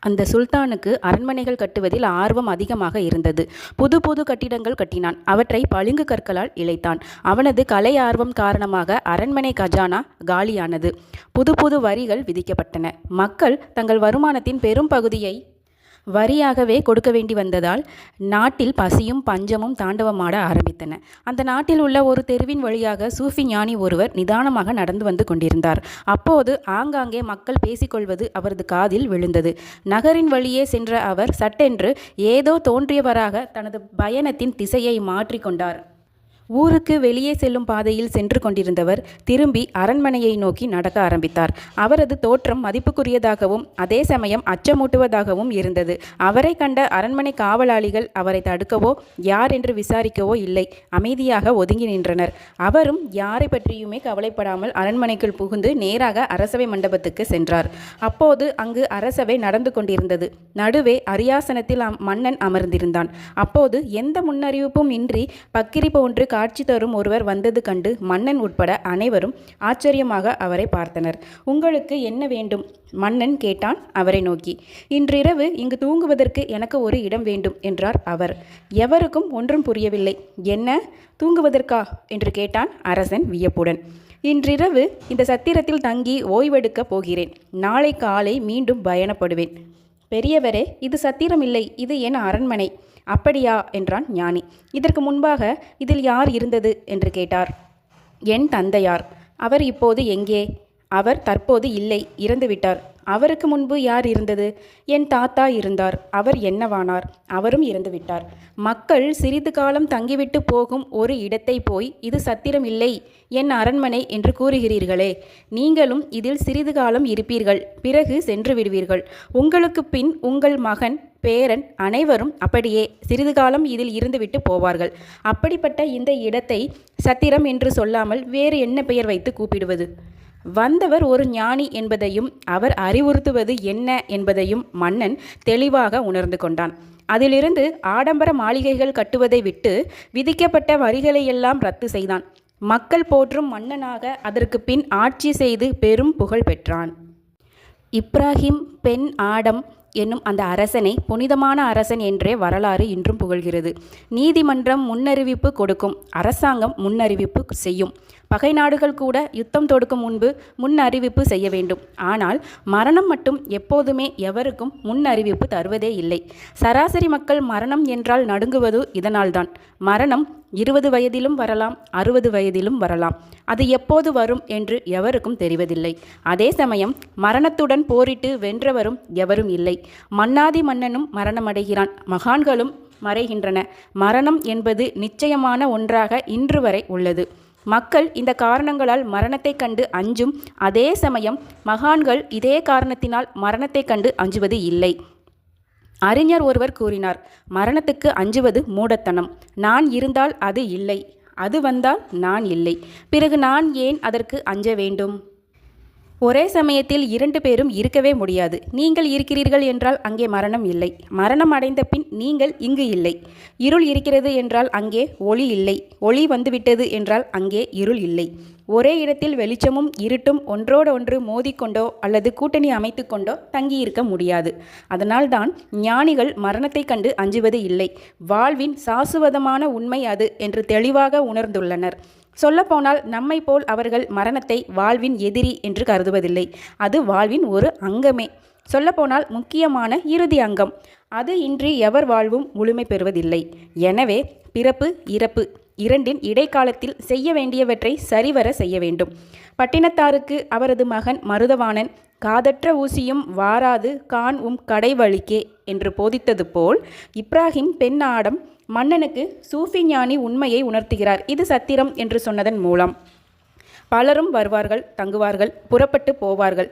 அந்த சுல்தானுக்கு அரண்மனைகள் கட்டுவதில் ஆர்வம் அதிகமாக இருந்தது. புது புது கட்டிடங்கள் கட்டினான். அவற்றை பளிங்கு கற்களால் இழைத்தான். அவனது கலை ஆர்வம் காரணமாக அரண்மனை கஜானா காலியானது. புது புது வரிகள் விதிக்கப்பட்டன. மக்கள் தங்கள் வருமானத்தின் பெரும் பகுதியை வரியாகவே கொடுக்க வேண்டி வந்ததால் நாட்டில் பசியும் பஞ்சமும் தாண்டவமாட ஆரம்பித்தன. அந்த நாட்டில் உள்ள ஒரு தெருவின் வழியாக சூஃபி ஞானி ஒருவர் நிதானமாக நடந்து வந்து கொண்டிருந்தார். அப்போது ஆங்காங்கே மக்கள் பேசிக்கொள்வது அவரது காதில் விழுந்தது. நகரின் வழியே சென்ற அவர் சட்டென்று ஏதோ தோன்றியவராக தனது பயணத்தின் திசையை மாற்றிக்கொண்டார். ஊருக்கு வெளியே செல்லும் பாதையில் சென்று கொண்டிருந்தவர் திரும்பி அரண்மனையை நோக்கி நடக்க ஆரம்பித்தார். அவரது தோற்றம் மதிப்புக்குரியதாகவும் அதே சமயம் அச்சமூட்டுவதாகவும் இருந்தது. அவரை கண்ட அரண்மனை காவலாளிகள் அவரை தடுக்கவோ யார் என்று விசாரிக்கவோ இல்லை. அமைதியாக ஒதுங்கி நின்றனர். அவரும் யாரை பற்றியுமே கவலைப்படாமல் அரண்மனைக்குள் புகுந்து நேராக அரசவை மண்டபத்துக்கு சென்றார். அப்போது அங்கு அரசவை நடந்து கொண்டிருந்தது. நடுவே அரியாசனத்தில் அம்- மன்னன் அமர்ந்திருந்தான். அப்போது எந்த முன்னறிவிப்பும் இன்றி பக்கிரி போன்று காட்சி தரும் ஒருவர் வந்தது கண்டு மன்னன் உட்பட அனைவரும் ஆச்சரியமாக அவரை பார்த்தனர். உங்களுக்கு என்ன வேண்டும்? மன்னன் கேட்டான் அவரை நோக்கி. இன்றிரவு இங்கு தூங்குவதற்கு எனக்கு ஒரு இடம் வேண்டும் என்றார் அவர். எவருக்கும் ஒன்றும் புரியவில்லை. என்ன? தூங்குவதற்கா? என்று கேட்டான் அரசன் வியப்புடன். இன்றிரவு இந்த சத்திரத்தில் தங்கி ஓய்வெடுக்கப் போகிறேன். நாளை காலை மீண்டும் பயணப்படுவேன். பெரியவரே இது சத்திரமில்லை. இது என் அரண்மனை. அப்படியா? என்றான் ஞானி. இதற்கு முன்பாக இதில் யார் இருந்தது? என்று கேட்டார். என் தந்தையார். அவர் இப்போது எங்கே? அவர் தற்போது இல்லை. இறந்துவிட்டார் அவருக்கு முன்பு யார் இருந்தது? என் தாத்தா இருந்தார். அவர் என்னவானார்? அவரும் இறந்துவிட்டார் மக்கள் சிறிது காலம் தங்கிவிட்டு போகும் ஒரு இடத்தை போய் இது சத்திரம் இல்லை என் அரண்மனை என்று கூறுகிறீர்களே. நீங்களும் இதில் சிறிது காலம் இருப்பீர்கள். பிறகு சென்று விடுவீர்கள். உங்களுக்கு பின் உங்கள் மகன் பேரன் அனைவரும் அப்படியே சிறிது காலம் இதில் இருந்துவிட்டு போவார்கள். அப்படிப்பட்ட இந்த இடத்தை சத்திரம் என்று சொல்லாமல் வேறு என்ன பெயர் வைத்து கூப்பிடுவது? வந்தவர் ஒரு ஞானி என்பதையும் அவர் அறிவுறுத்துவது என்ன என்பதையும் மன்னன் தெளிவாக உணர்ந்து கொண்டான். அதிலிருந்து ஆடம்பர மாளிகைகள் கட்டுவதை விட்டு விதிக்கப்பட்ட வரிகளையெல்லாம் ரத்து செய்தான். மக்கள் போற்றும் மன்னனாக அதற்கு பின் ஆட்சி செய்து பெரும் புகழ் பெற்றான். இப்ராஹிம் பென் ஆடம் என்னும் அந்த அரசனை புனிதமான அரசன் என்றே வரலாறு இன்றும் புகழ்கிறது. நீதிமன்றம் முன்னறிவிப்பு கொடுக்கும் அரசாங்கம் முன்னறிவிப்பு செய்யும். பகை நாடுகள் கூட யுத்தம் தொடுக்கும் முன்பு முன் அறிவிப்பு செய்ய வேண்டும். ஆனால் மரணம் மட்டும் எப்போதுமே எவருக்கும் முன் அறிவிப்பு தருவதே இல்லை. சராசரி மக்கள் மரணம் என்றால் நடுங்குவது இதனால்தான். மரணம் இருபது வயதிலும் வரலாம் அறுபது வயதிலும் வரலாம். அது எப்போது வரும் என்று எவருக்கும் தெரிவதில்லை. அதே சமயம் மரணத்துடன் போரிட்டு வென்றவரும் எவரும் இல்லை. மன்னாதி மன்னனும் மரணமடைகிறான். மகான்களும் மறைகின்றன. மரணம் என்பது நிச்சயமான ஒன்றாக இன்று வரை உள்ளது. மக்கள் இந்த காரணங்களால் மரணத்தைக் கண்டு அஞ்சும். அதே சமயம் மகான்கள் இதே காரணத்தினால் மரணத்தைக் கண்டு அஞ்சுவது இல்லை. அறிஞர் ஒருவர் கூறினார் மரணத்துக்கு அஞ்சுவது மூடத்தனம். நான் இருந்தால் அது இல்லை. அது வந்தால் நான் இல்லை. பிறகு நான் ஏன் அதற்கு அஞ்ச வேண்டும்? ஒரே சமயத்தில் இரண்டு பேரும் இருக்கவே முடியாது. நீங்கள் இருக்கிறீர்கள் என்றால் அங்கே மரணம் இல்லை. மரணம் அடைந்த பின் நீங்கள் இங்கு இல்லை. இருள் இருக்கிறது என்றால் அங்கே ஒளி இல்லை. ஒளி வந்துவிட்டது என்றால் அங்கே இருள் இல்லை. ஒரே இடத்தில் வெளிச்சமும் இருட்டும் ஒன்றோடு ஒன்று மோதிக்கொண்டோ அல்லது கூட்டணி அமைத்துக்கொண்டோ தங்கியிருக்க முடியாது. அதனால்தான் ஞானிகள் மரணத்தைக் கண்டு அஞ்சுவது இல்லை. வாழ்வின் சாசுவதமான உண்மை அது என்று தெளிவாக உணர்ந்துள்ளனர். சொல்லப்போனால் நம்மை போல் அவர்கள் மரணத்தை வாழ்வின் எதிரி என்று கருதுவதில்லை. அது வாழ்வின் ஒரு அங்கமே. சொல்லப்போனால் முக்கியமான இறுதி அங்கம். அது இன்றி எவர் வாழ்வும் முழுமை பெறுவதில்லை. எனவே பிறப்பு இறப்பு இரண்டின் இடைக்காலத்தில் செய்ய வேண்டியவற்றை சரிவர செய்ய வேண்டும். பட்டினத்தாருக்கு அவரது மகன் மருதவாணன் காதற்ற ஊசியும் வாராது கான் உம் கடைவழிக்கே என்று போதித்தது போல் இப்ராஹிம் பெண் ஆடம் மன்னனுக்கு சூஃபி ஞானி உண்மையை உணர்த்துகிறார். இது சத்திரம் என்று சொன்னதன் மூலம். பலரும் வருவார்கள் தங்குவார்கள் புறப்பட்டு போவார்கள்.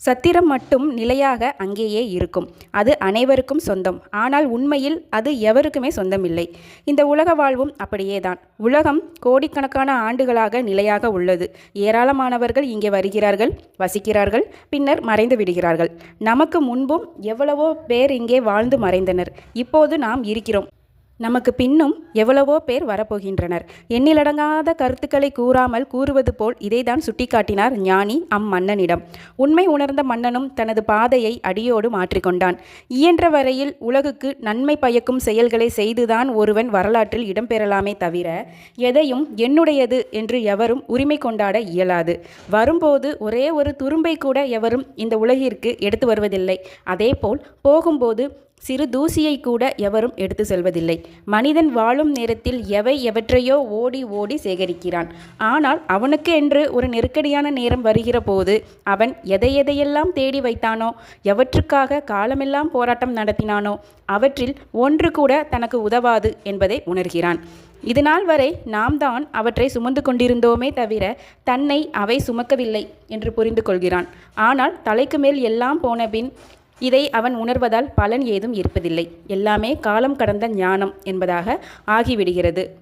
சத்திரம் மட்டும் நிலையாக அங்கேயே இருக்கும். அது அனைவருக்கும் சொந்தம். ஆனால் உண்மையில் அது எவருக்குமே சொந்தமில்லை. இந்த உலக வாழ்வும் அப்படியேதான். உலகம் கோடிக்கணக்கான ஆண்டுகளாக நிலையாக உள்ளது. ஏராளமானவர்கள் இங்கே வருகிறார்கள் வசிக்கிறார்கள் பின்னர் மறைந்து விடுகிறார்கள். நமக்கு முன்பும் எவ்வளவோ பேர் இங்கே வாழ்ந்து மறைந்தனர். இப்போது நாம் இருக்கிறோம். நமக்கு பின்னும் எவ்வளவோ பேர் வரப்போகின்றனர். எண்ணிலடங்காத கருத்துக்களை கூறாமல் கூறுவது போல் இதைதான் சுட்டிக்காட்டினார் ஞானி அம்மன்னனிடம் உண்மை உணர்ந்த மன்னனும் தனது பாதையை அடியோடு மாற்றிக்கொண்டான். இயன்ற வரையில் உலகுக்கு நன்மை பயக்கும் செயல்களை செய்துதான் ஒருவன் வரலாற்றில் இடம்பெறலாமே தவிர எதையும் என்னுடையது என்று எவரும் உரிமை கொண்டாட இயலாது. வரும்போது ஒரே ஒரு துரும்பை கூட எவரும் இந்த உலகிற்கு எடுத்து வருவதில்லை. அதேபோல் போகும்போது சிறு தூசியை கூட எவரும் எடுத்து செல்வதில்லை. மனிதன் வாழும் நேரத்தில் எவை எவற்றையோ ஓடி ஓடி சேகரிக்கிறான். ஆனால் அவனுக்கு என்று ஒரு நெருக்கடியான நேரம் வருகிற போது அவன் எதை எதையெல்லாம் தேடி வைத்தானோ எவற்றுக்காக காலமெல்லாம் போராட்டம் நடத்தினானோ அவற்றில் ஒன்று கூட தனக்கு உதவாது என்பதை உணர்கிறான். இதுநாள் வரை நாம் தான் அவற்றை சுமந்து கொண்டிருந்தோமே தவிர தன்னை அவை சுமக்கவில்லை என்று புரிந்து கொள்கிறான். ஆனால் தலைக்கு மேல் எல்லாம் போன பின் இதை அவன் உணர்வதால் பலன் ஏதும் இருப்பதில்லை. எல்லாமே காலம் கடந்த ஞானம் என்பதாக ஆகிவிடுகிறது.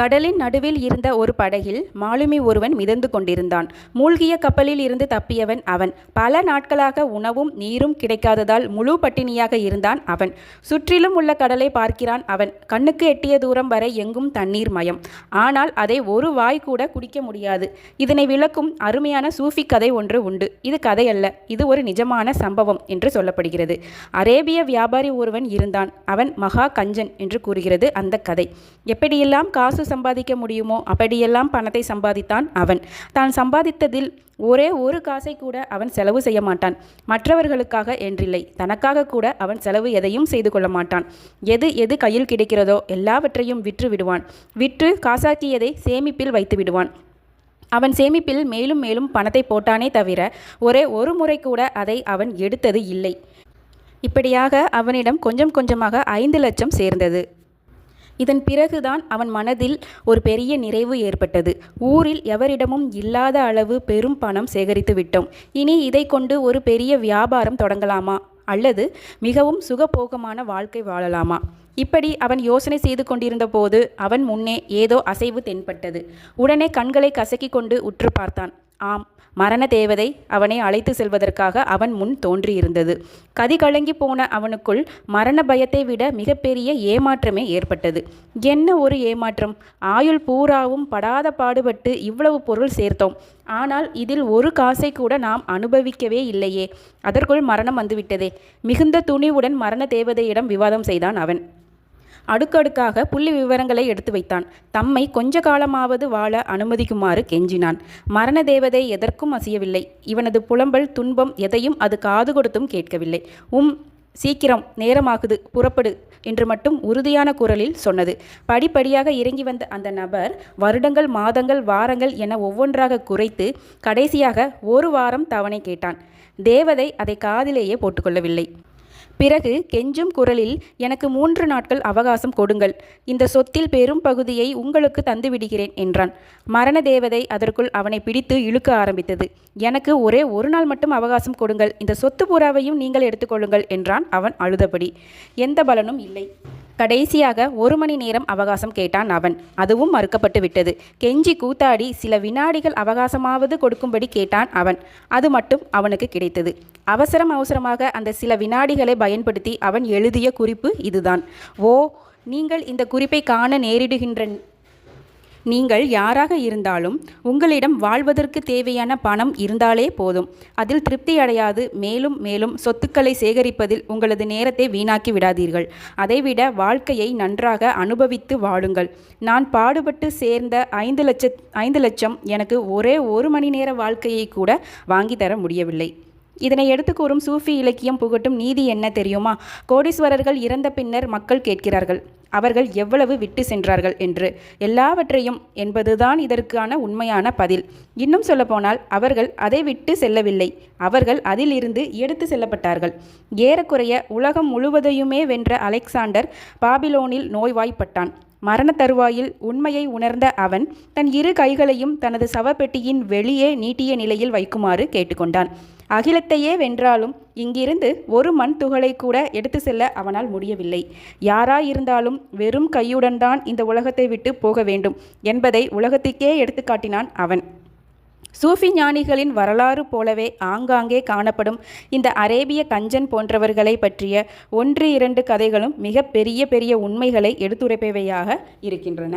கடலின் நடுவில் இருந்த ஒரு படகில் மாலுமி ஒருவன் மிதந்து கொண்டிருந்தான். மூழ்கிய கப்பலில் இருந்து தப்பியவன் அவன். பல நாட்களாக உணவும் நீரும் கிடைக்காததால் முழு பட்டினியாக இருந்தான் அவன். சுற்றிலும் உள்ள கடலை பார்க்கிறான் அவன். கண்ணுக்கு எட்டிய தூரம் வரை எங்கும் தண்ணீர் மயம். ஆனால் அதை ஒரு வாய் கூட குடிக்க முடியாது. இதனை விளக்கும் அருமையான சூஃபி கதை ஒன்று உண்டு. இது கதை அல்ல இது ஒரு நிஜமான சம்பவம் என்று சொல்லப்படுகிறது. அரேபிய வியாபாரி ஒருவன் இருந்தான். அவன் மகா கஞ்சன் என்று கூறுகிறது அந்த கதை. எப்படியெல்லாம் காசு சம்பாதிக்க முடியுமோ? அப்படியெல்லாம் பணத்தை சம்பாதித்தான் அவன். தான் சம்பாதித்ததில் ஒரே ஒரு காசை கூட அவன் செலவு செய்ய மாட்டான். மற்றவர்களுக்காக என்றில்லை. தனக்காக கூட அவன் செலவு எதையும் செய்து கொள்ள மாட்டான். எது எது கையில் கிடைக்கிறதோ எல்லாவற்றையும் விற்று விடுவான். விற்று காசாக்கியதை சேமிப்பில் வைத்து விடுவான். அவன் சேமிப்பில் மேலும் மேலும் பணத்தை போட்டானே தவிர ஒரே ஒரு முறை கூட அதை அவன் எடுத்தது இல்லை. இப்படியாக அவனிடம் கொஞ்சம் கொஞ்சமாக ஐந்து லட்சம் சேர்ந்தது. இதன் பிறகுதான் அவன் மனதில் ஒரு பெரிய நிறைவு ஏற்பட்டது. ஊரில் எவரிடமும் இல்லாத அளவு பெரும் பணம் சேகரித்து விட்டோம். இனி இதை கொண்டு ஒரு பெரிய வியாபாரம் தொடங்கலாமா? அல்லது மிகவும் சுகபோகமான வாழ்க்கை வாழலாமா? இப்படி அவன் யோசனை செய்து கொண்டிருந்த போது அவன் முன்னே ஏதோ அசைவு தென்பட்டது. உடனே கண்களை கசக்கி கொண்டு உற்று பார்த்தான். ஆம் மரண தேவதை அவனை அழைத்து செல்வதற்காக அவன் முன் தோன்றியிருந்தது. கதி கலங்கி போன அவனுக்குள் மரண பயத்தை விட மிகப்பெரிய ஏமாற்றமே ஏற்பட்டது. என்ன ஒரு ஏமாற்றம்? ஆயுள் பூராவும் படாத பாடுபட்டு இவ்வளவு பொருள் சேர்த்தோம். ஆனால் இதில் ஒரு காசை கூட நாம் அனுபவிக்கவே இல்லையே. அதற்குள் மரணம் வந்துவிட்டதே. மிகுந்த துணிவுடன் மரண தேவதையிடம் விவாதம் செய்தான் அவன். அடுக்கடுக்காக புள்ளி விவரங்களை எடுத்து வைத்தான். தம்மை கொஞ்ச காலமாவது வாழ அனுமதிக்குமாறு கெஞ்சினான். மரண தேவதை எதற்கும் அசையவில்லை. இவனது புலம்பல் துன்பம் எதையும் அது காது கொடுத்தும் கேட்கவில்லை. உம் சீக்கிரம் நேரமாகுது புறப்படு என்று மட்டும் உறுதியான குரலில் சொன்னது. படிப்படியாக இறங்கி வந்த அந்த நபர் வருடங்கள் மாதங்கள் வாரங்கள் என ஒவ்வொன்றாக குறைத்து கடைசியாக ஒரு வாரம் தவணை கேட்டான். தேவதை அதை காதிலேயே போட்டுக்கொள்ளவில்லை. பிறகு கெஞ்சும் குரலில் எனக்கு மூன்று நாட்கள் அவகாசம் கொடுங்கள். இந்த சொத்தில் பெரும் பகுதியை உங்களுக்கு தந்துவிடுகிறேன் என்றான். மரண தேவதை அதற்குள் அவனை பிடித்து இழுக்க ஆரம்பித்தது. எனக்கு ஒரே ஒரு நாள் மட்டும் அவகாசம் கொடுங்கள். இந்த சொத்து புறாவையும் நீங்கள் எடுத்துக்கொள்ளுங்கள் என்றான் அவன் அழுதபடி. எந்த பலனும் இல்லை. கடைசியாக ஒரு மணி நேரம் அவகாசம் கேட்டான் அவன். அதுவும் மறுக்கப்பட்டு விட்டது. கெஞ்சி கூத்தாடி சில வினாடிகள் அவகாசமாவது கொடுக்கும்படி கேட்டான் அவன். அது மட்டும் அவனுக்கு கிடைத்தது. அவசரம் அவசரமாக அந்த சில வினாடிகளை பயன்படுத்தி அவன் எழுதிய குறிப்பு இதுதான். ஓ நீங்கள் இந்த குறிப்பை காண நேரிடுகின்ற நீங்கள் யாராக இருந்தாலும் உங்களிடம் வாழ்வதற்கு தேவையான பணம் இருந்தாலே போதும். அதில் திருப்தி அடையாது. மேலும் மேலும் சொத்துக்களை சேகரிப்பதில் உங்களது நேரத்தை வீணாக்கி விடாதீர்கள். அதைவிட வாழ்க்கையை நன்றாக அனுபவித்து வாழுங்கள். நான் பாடுபட்டு சேர்ந்த ஐந்து லட்ச ஐந்து லட்சம் எனக்கு ஒரே ஒரு மணி நேர வாழ்க்கையை கூட வாங்கி தர முடியவில்லை. இதனை எடுத்து கூறும் சூஃபி இலக்கியம் புகட்டும் நீதி என்ன தெரியுமா? கோடீஸ்வரர்கள் இறந்த பின்னர் மக்கள் கேட்கிறார்கள். அவர்கள் எவ்வளவு விட்டு சென்றார்கள் என்று. எல்லாவற்றையும் என்பதுதான் இதற்கான உண்மையான பதில். இன்னும் சொல்லப்போனால் அவர்கள் அதை விட்டு செல்லவில்லை. அவர்கள் அதிலிருந்து எடுத்து செல்லப்பட்டார்கள். ஏறக்குறைய உலகம் முழுவதையுமே வென்ற அலெக்சாண்டர் பாபிலோனில் நோய்வாய்ப்பட்டான். மரண தருவாயில் உண்மையை உணர்ந்த அவன் தன் இரு கைகளையும் தனது சவப்பெட்டியின் வெளியே நீட்டிய நிலையில் வைக்குமாறு கேட்டுக்கொண்டான். அகிலத்தையே வென்றாலும் இங்கிருந்து ஒரு மண் துகளை கூட எடுத்து செல்ல அவனால் முடியவில்லை. யாராயிருந்தாலும் வெறும் கையுடன் தான் இந்த உலகத்தை விட்டு போக வேண்டும் என்பதை உலகத்துக்கே எடுத்துக்காட்டினான் அவன். சூஃபி ஞானிகளின் வரலாறு போலவே ஆங்காங்கே காணப்படும் இந்த அரேபிய கஞ்சன் போன்றவர்களை பற்றிய ஒன்று இரண்டு கதைகளும் மிக பெரிய பெரிய உண்மைகளை எடுத்துரைப்பவையாக இருக்கின்றன.